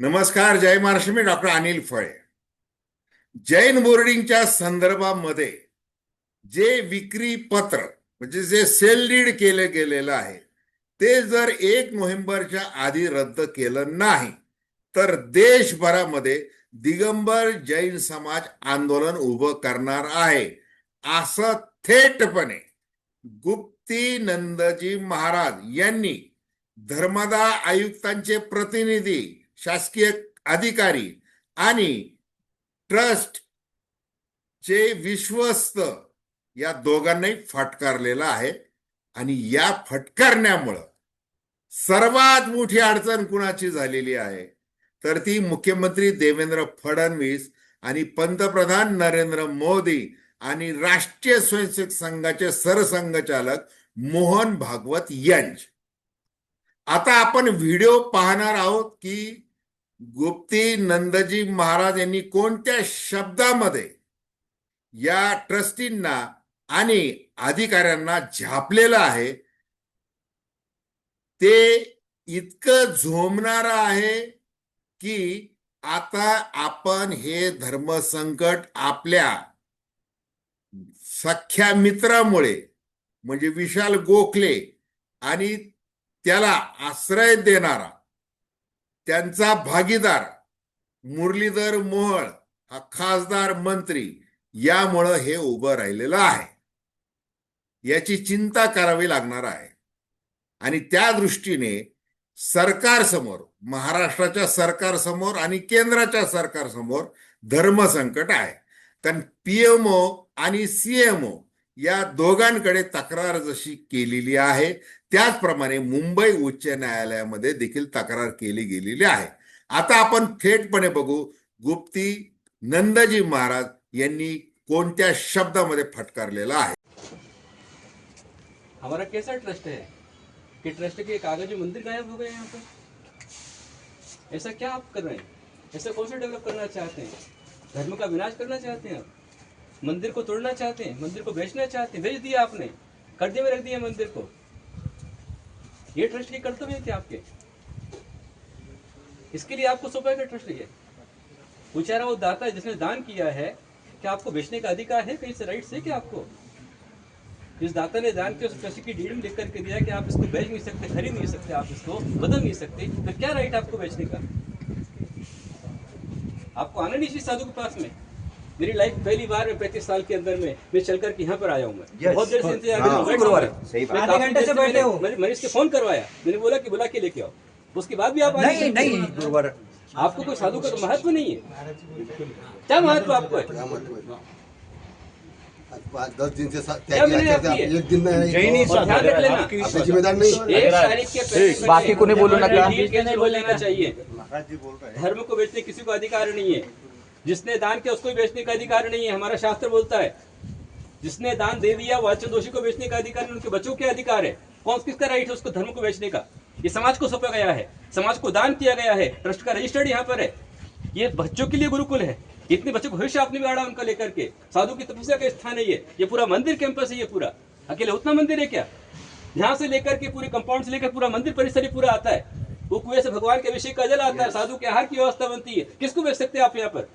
नमस्कार जय महाराष्ट्र मी डॉक्टर अनिल फळे. जैन बोर्डिंगच्या संदर्भामध्ये जे विक्री पत्र म्हणजे जे सेल लीड केलं गेलेलं आहे ते जर एक नोव्हेंबरच्या आधी रद्द केलं नाही तर देशभरामध्ये दिगंबर जैन समाज आंदोलन उभं करणार आहे. असं थेटपणे गुप्ती नंदजी महाराज यांनी धर्मदा आयुक्तांचे प्रतिनिधी शासकीय अधिकारी आणि ट्रस्ट चे विश्वस्त या दोघांनाही फटकारलेला आहे. आणि या फटकारण्यामुळं सर्वात मोठी अडचण कुणाची झालेली आहे? तर ती मुख्यमंत्री देवेंद्र फडणवीस आणि पंतप्रधान नरेंद्र मोदी आणि राष्ट्रीय स्वयंसेवक संघाचे सरसंघचालक मोहन भागवत यांचे. आता आपण व्हिडिओ पाहणार आहोत की गुप्ती नंदजी महाराज यांनी कोणत्या शब्दामध्ये या ट्रस्टींना आणि अधिकाऱ्यांना झापलेलं आहे? ते इतकं झोमणारं आहे की आता आपण हे धर्मसंकट आपल्या सख्या मित्रामुळे म्हणजे विशाल गोखले आणि त्याला आश्रय देणारा त्यांचा भागीदार मुरलीधर मोहळ हा खासदार मंत्री यामुळं हे उभं राहिलेलं आहे. याची चिंता करावी लागणार आहे. आणि त्या दृष्टीने सरकारसमोर महाराष्ट्राच्या सरकारसमोर आणि केंद्राच्या सरकारसमोर धर्मसंकट आहे. कारण पीएमओ आणि सीएमओ या दोघांकडे तक्रार जशी केलेली आहे त्याचप्रमाणे मुंबई उच्च न्यायालयामध्ये देखील तक्रार केली गेलेली आहे. आता आपण थेटपणे बघू गुप्ती नंदजी महाराज यांनी कोणत्या शब्दामध्ये फटकारलेला आहे? हमारा कैसा ट्रस्ट है? कि ट्रस्ट के कागजी मंदिर गायब हो गए यहाँ पर? ऐसा क्या आप कर रहे हैं? ऐसा कौन सा डेवलप करना चाहते हैं? धर्म का विनाश करना चाहते हैं आप? मंदिर को तोड़ना चाहते हैं, मंदिर को बेचना चाहते हैं, बेच दिया आपने, कर्जे में रख दिया मंदिर को। ये ट्रस्ट के कर्तव्य थे आपके? इसके लिए आपको सौंपा गया ट्रस्ट ये। बेचारा वो दाता है, जिसने दान किया है, क्या आपको बेचने का अधिकार है कहीं से राइट से क्या आपको? जिस दाता ने दान किया, उस ट्रस्ट की डीड में लिख करके दिया कि आप इसको बेच नहीं सकते, खरीद नहीं सकते, आप इसको बदल नहीं सकते तो क्या राइट आपको बेचने का? आपको आना नहीं चाहिए साधु के पास में। मेरी लाइफ पहली बार में पैंतीस साल के अंदर में मैं चल करके यहाँ पर आया हूँ मैं Yes. बहुत देर से इंतजार हाँ, कर रहा हूँ, बैठा गुरुवार हूँ मैं। सही बात। मैं आधे काफी घंटे देर से मैंने- बैठे हो। मैंने मैंने इसके फोन करवाया मैंने बोला कि बुला के लेके आओ उसके बाद भी आप आ नहीं सकते नहीं हो। गुरुवार आपको कोई साधु का तो महत्त्व नहीं है क्या महत्त्व आपको है क्या मतलब है? आज पाँच दस दिन से सा- क्या त्यागी मैंने आचरते आपकी आप है? एक दिन में नहीं जैनी तो और ध्यान रख लेना आपने जिम्मेदार नहीं एक तारीख के पहले बाकी को नहीं बोलो ना क्या? डील कैंसिल हो जाना चाहिए महाराज जी बोल रहे हैं धर्म को बेचने किसी को अधिकार नहीं है जिसने दान किया उसको बेचने का अधिकार नहीं है। हमारा शास्त्र बोलता है जिसने दान दे दिया वाचन दोषी को बेचने का अधिकार नहीं उनके बच्चों के अधिकार है। कौन किसका राइट है उसको? धर्म को बेचने का। ये समाज को सौंपा गया है। समाज को दान किया गया है। ट्रस्ट का रजिस्टर्ड यहाँ पर है। ये बच्चों के लिए गुरुकुल है। इतने बच्चों को भविष्य आपने बिगाड़ा उनका लेकर के। साधु की तपस्या का स्थान है ये। ये पूरा मंदिर कैंपस है ये पूरा। अकेले उतना मंदिर है क्या? यहाँ से लेकर के पूरे कंपाउंड से लेकर पूरा मंदिर परिसर ही पूरा आता है। वो कुएँ से भगवान के अभिषेक का जल आता है। साधु के आहार की व्यवस्था बनती है। किसको बेच सकते हैं आप यहाँ पर?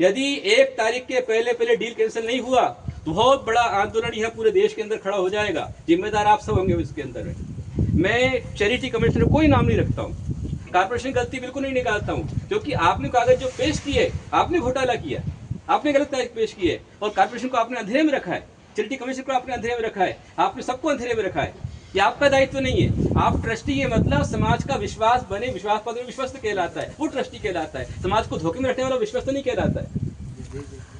यदि एक तारीख के पहले पहले डील कैंसिल नहीं हुआ तो बहुत बड़ा आंदोलन यहाँ पूरे देश के अंदर खड़ा हो जाएगा। जिम्मेदार आप सब होंगे इसके अंदर। में चैरिटी कमिश्नर कोई नाम नहीं रखता हूँ। कारपोरेशन गलती बिल्कुल नहीं निकालता हूँ। क्योंकि आपने कागज़ जो पेश किए, आपने घोटाला किया, आपने गलत तारीख पेश की है, और कारपोरेशन को आपने अंधेरे में रखा है। चैरिटी कमिश्नर को आपने अंधेरे में रखा है, आपने सबको अंधेरे में रखा है। ये आपका दायित्व नहीं है। आप ट्रस्टी है मतलब समाज का विश्वास बने विश्वास पद में विश्वस्त कहलाता है। वो ट्रस्टी कहलाता है। समाज को धोखे में रखने वाला विश्वस्त नहीं कहलाता है।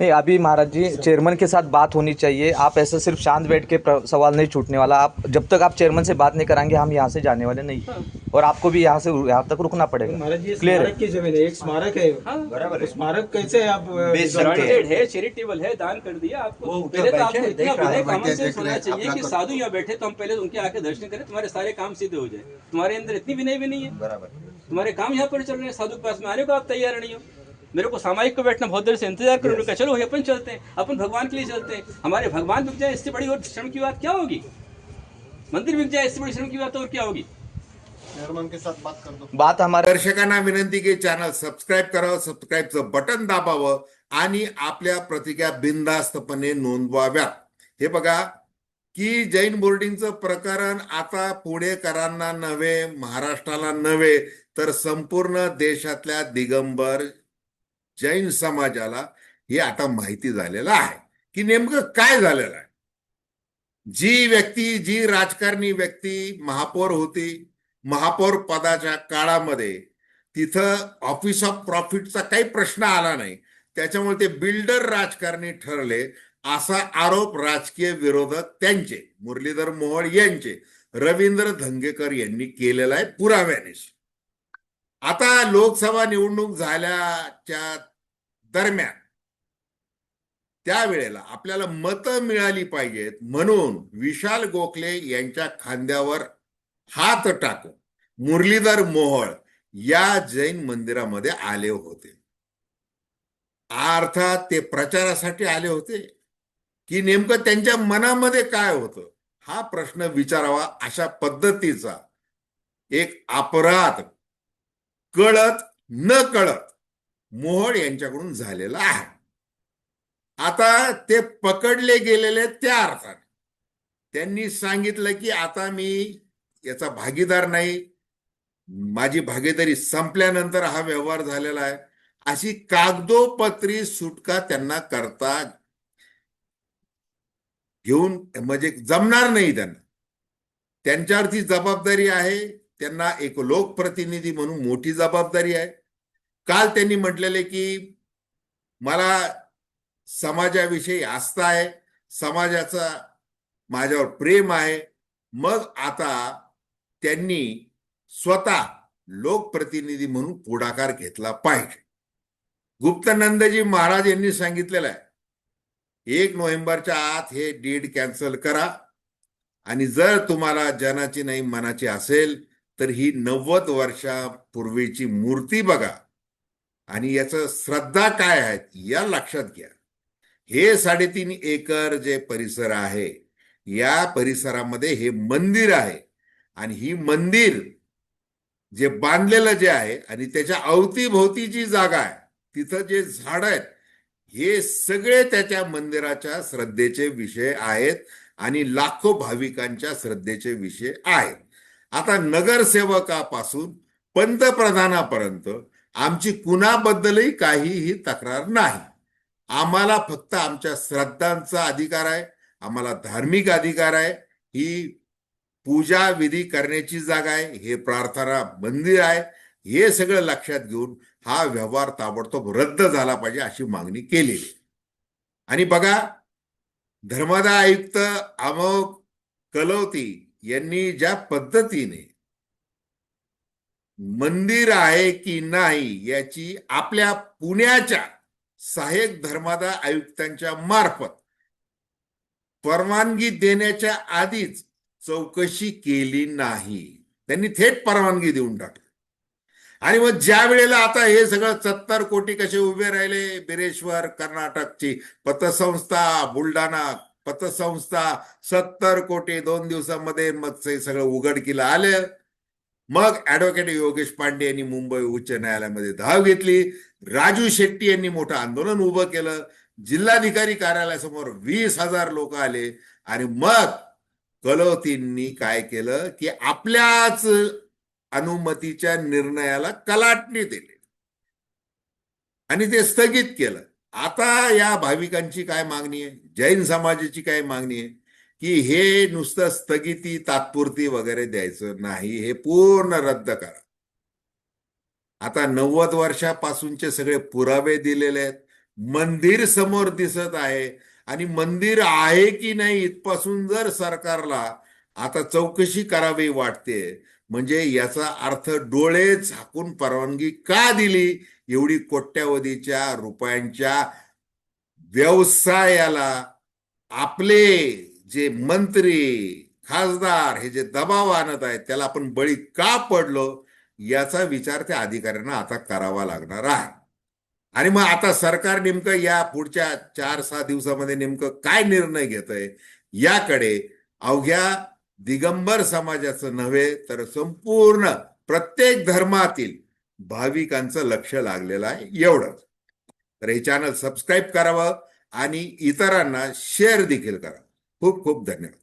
नहीं अभी महाराज जी चेयरमैन के साथ बात होनी चाहिए। आप ऐसे सिर्फ़ शांत बैठ के सवाल नहीं छूटने वाला। आप जब तक आप चेयरमैन से बात नहीं कराएँगे हम यहाँ से जाने वाले नहीं। और आपको भी यहाँ से यहाँ तक रुकना पड़ेगा। महाराज जी क्लियर ज़मीन है एक स्मारक है। हाँ। बराबर स्मारक कैसे आप हैं। चैरिटेबल है? दान कर दिया आपको। पहले तो आपको इतना विनय कॉमन सेंस होना चाहिए कि तो- साधु यहाँ बैठे तो हम पहले उनके आके दर्शन करें। तुम्हारे सारे काम सीधे हो जाए। तुम्हारे अंदर इतनी विनय भी नहीं है। बराबर। तुम्हारे काम यहाँ पर चल रहे हैं। साधु के पास में आने को आप तैयार नहीं हो? मेरे को सामाजिक को बैठना बहुत देर से इंतजार करो। कहा चलो ये अपन चलते हैं। अपन भगवान के लिए चलते हैं। हमारे भगवान बिक जाए इससे बड़ी और श्रम की बात क्या होगी? मंदिर बिक जाए इससे बड़ी श्रम की बात और क्या होगी? चेयरमैन के साथ बात कर दो। बात हमारे दर्शकांना विनंती की चॅनल सबस्क्राईब करावं सबस्क्राईबचं बटन दाबावं आणि आपल्या प्रतिक्रिया बिनधास्तपणे नोंदवाव्यात. हे बघा की जैन बोर्डिंगचं प्रकरण आता पुणेकरांना नव्हे महाराष्ट्राला नव्हे तर संपूर्ण देशातल्या दिगंबर जैन समाजाला हे आता माहिती झालेलं आहे की नेमकं काय झालेलं आहे. जी व्यक्ती जी राजकारणी व्यक्ती महापौर होती महापौर पदाच्या काळामध्ये तिथं ऑफिस ऑफ प्रॉफिटचा काही प्रश्न आला नाही. त्याच्यामुळे ते बिल्डर राजकारणी ठरले असा आरोप राजकीय विरोधक त्यांचे मुरलीधर मोहोळ यांचे रवींद्र धंगेकर यांनी केलेला आहे पुराव्यानेच. आता लोकसभा निवडणूक झाल्याच्या दरम्यान. त्यावेळेला आपल्याला मतं मिळाली पाहिजेत म्हणून विशाल गोखले यांच्या खांद्यावर हात टाकून मुरलीधर मोहोळ या जैन मंदिरामध्ये आले होते. अर्थात ते प्रचारासाठी आले होते. की नेमकं त्यांच्या मनामध्ये काय होतं? हा प्रश्न विचारावा अशा पद्धतीचा एक अपराध कळत न कळत मोहोळ यांच्याकडून झालेला आहे. आता ते पकडले गेलेले त्या अर्थाने. त्यांनी सांगितलं की आता मी याचा भागीदार नाही. माझी भागीदारी संपल्यानंतर हा व्यवहार झालेला आहे. अशी कागदोपत्री सुटका त्यांना करता घेऊन म्हणजे जमणार नाही त्यांना. त्यांच्यावरती जबाबदारी आहे. त्यांना एक लोकप्रतिनिधी म्हणून मोठी जबाबदारी आहे. काल त्यांनी म्हटलेले की मला समाजाविषयी आस्था आहे समाजाचा माझ्यावर प्रेम आहे. मग आता त्यांनी स्वतः लोकप्रतिनिधी म्हणून पुढाकार घेतला पाहिजे. गुप्तानंदजी महाराज यांनी सांगितलेलं आहे एक नोव्हेंबरच्या आत हे डीड कॅन्सल करा. आणि जर तुम्हाला जनाची नाही मनाची असेल तर ही नव्वद वर्षापूर्वीची मूर्ती बघा. आणि याचं श्रद्धा काय आहेत या लक्षात घ्या. हे साडेतीन एकर जे परिसर आहे या परिसरामध्ये हे मंदिर आहे. आणि ही मंदिर जे बांधलेलं जे आहे आणि त्याच्या अवतीभोवती जी जागा आहे तिथं जे झाड आहेत हे सगळे त्याच्या मंदिराच्या श्रद्धेचे विषय आहेत आणि लाखो भाविकांच्या श्रद्धेचे विषय आहेत. आता नगरसेवकापासून पंतप्रधानापर्यंत आमची कुणाबद्दलही काहीही तक्रार नाही. आम्हाला फक्त आमच्या श्रद्धांचा अधिकार आहे आम्हाला धार्मिक अधिकार आहे ही पूजा विधी करण्याची जागा आहे हे प्रार्थना मंदिर आहे हे सगळं लक्षात घेऊन हा व्यवहार ताबडतोब रद्द झाला पाहिजे अशी मागणी केलेली आणि बघा धर्मदा आयुक्त अमोक कलवती यांनी ज्या पद्धतीने मंदिर आहे की नाही याची आपल्या पुण्याच्या सहाय्यक धर्मादा आयुक्तांच्या मार्फत परवानगी देण्याच्या आधीच चौकशी केली नाही. त्यांनी थेट परवानगी देऊन टाकली. आणि मग ज्या वेळेला आता हे सगळं सत्तर कोटी कसे उभे राहिले? बिरेश्वर कर्नाटकची पतसंस्था बुलढाणा पतसंस्था सत्तर कोटी दोन दिवसामध्ये मग ते सगळं उघडकीला आलं. मग ऍडव्होकेट योगेश पांडे यांनी मुंबई उच्च न्यायालयामध्ये धाव घेतली. राजू शेट्टी यांनी मोठं आंदोलन उभं केलं. जिल्हाधिकारी कार्यालयासमोर वीस हजार लोक आले. आणि मग कलोतींनी काय केलं? की आपल्याच अनुमतीच्या निर्णयाला कलाटणी दिली. आणि ते स्थगित केलं. आता या भाविकांची काय मागणी आहे? जैन समाजाची काय मागणी आहे? की हे नुसतं स्थगिती तात्पुरती वगैरे द्यायचं नाही हे पूर्ण रद्द करा. आता नव्वद वर्षापासूनचे सगळे पुरावे दिलेले आहेत. मंदिर समोर दिसत आहे आणि मंदिर आहे की नाही इथपासून जर सरकारला आता चौकशी करावी वाटते म्हणजे याचा अर्थ डोळे झाकून परवानगी का दिली? एवढी कोट्यावधीच्या रुपयांच्या व्यवसायाला आपले जे मंत्री खासदार हे जे दबाव आणत आहेत त्याला आपण बळी का पडलो याचा विचार त्या अधिकाऱ्यांना आता करावा लागणार आहे. आणि मग आता सरकार नेमकं या पुढच्या चार सहा दिवसामध्ये नेमकं काय निर्णय घेत आहे याकडे अवघ्या दिगंबर समाजाचं नव्हे तर संपूर्ण प्रत्येक धर्मातील भाविकांचं लक्ष लागलेलं आहे एवढंच. तर हे चॅनल सबस्क्राईब करावं आणि इतरांना शेअर देखील करावं खूप खूप धन्यवाद.